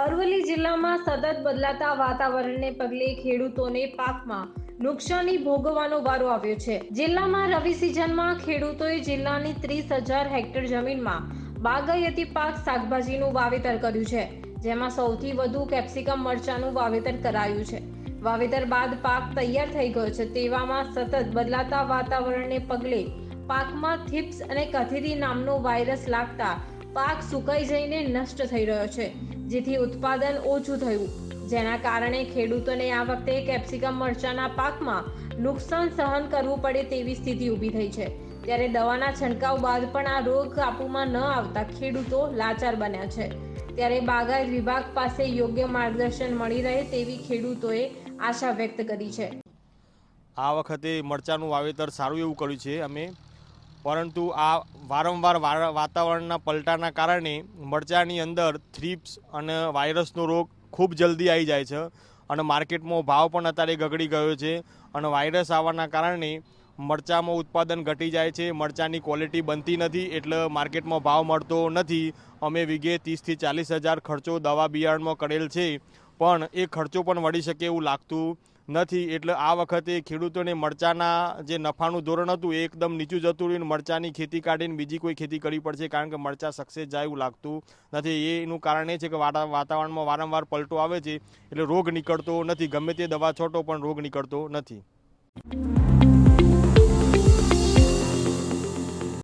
રાજ્યમાં સતત બદલાતા વાતાવરણને પગલે ખેડૂતોને પાકમાં નુકસાની ભોગવવાનો વારો આવ્યો છે. જિલ્લામાં રવિ સિઝનમાં ખેડૂતોએ જિલ્લાની ત્રીસ હજાર હેક્ટર જમીનમાં બાગાયતી પાક શાકભાજીનું વાવેતર કર્યું છે, જેમાં સૌથી વધુ કેપ્સિકમ મરચાનું વાવેતર કરાયું છે. વાવેતર બાદ પાક તૈયાર થઈ ગયો છે તેવામાં સતત બદલાતા વાતાવરણને પગલે પાકમાં થિપ્સ અને કથિરી નામનો વાયરસ લાગતા પાક સુકાઈ જઈને નષ્ટ થઈ રહ્યો છે, જેથી ઉત્પાદન ઓછું થયું. જેના કારણે ખેડૂતોને આ વખતે કેપ્સિકમ મરચાના પાકમાં નુકસાન સહન કરવું પડે તેવી સ્થિતિ ઊભી થઈ છે. ત્યારે દવાના છંટકાવ બાદ પણ આ રોગ કાબૂમાં ન આવતા ખેડૂતો લાચાર બન્યા છે. ત્યારે બાગાયત વિભાગ પાસે યોગ્ય માર્ગદર્શન મળી રહે તેવી ખેડૂતોએ આશા વ્યક્ત કરી છે. આ વખતે મરચાંનું વાવેતર સારું એવું કર્યું છે. અમે પરંતુ આ વારંવાર વાતાવરણના પલટાના કારણે મરચાંની અંદર થ્રીપ્સ અને વાયરસનો રોગ ખૂબ જલ્દી આવી જાય છે અને માર્કેટમાં ભાવ પણ અત્યારે ગગડી ગયો છે અને વાયરસ આવવાના કારણે મરચાંમાં ઉત્પાદન ઘટી જાય છે, મરચાંની ક્વોલિટી બનતી નથી એટલે માર્કેટમાં ભાવ મળતો નથી. અમે વીઘે ત્રીસથી ચાલીસ હજાર ખર્ચો દવા બિયારણમાં કરેલ છે પણ એ ખર્ચો પણ વળી શકે એવું લાગતું નથી. એટલે આ વખતે ખેડૂતોને મરચાના જે નફાનું ધોરણ હતું એ એકદમ નીચું જતું રહ્યું મરચાંની ખેતી કાઢીને બીજી કોઈ ખેતી કરવી પડશે કારણ કે મરચા સક્સેસ જાય એવું લાગતું નથી. એનું કારણ એ છે કે વાતા- વાતાવરણમાં વારંવાર પલટો આવે છે, એટલે રોગ નીકળતો નથી. ગમે તે દવા છોટો, પણ રોગ નીકળતો નથી.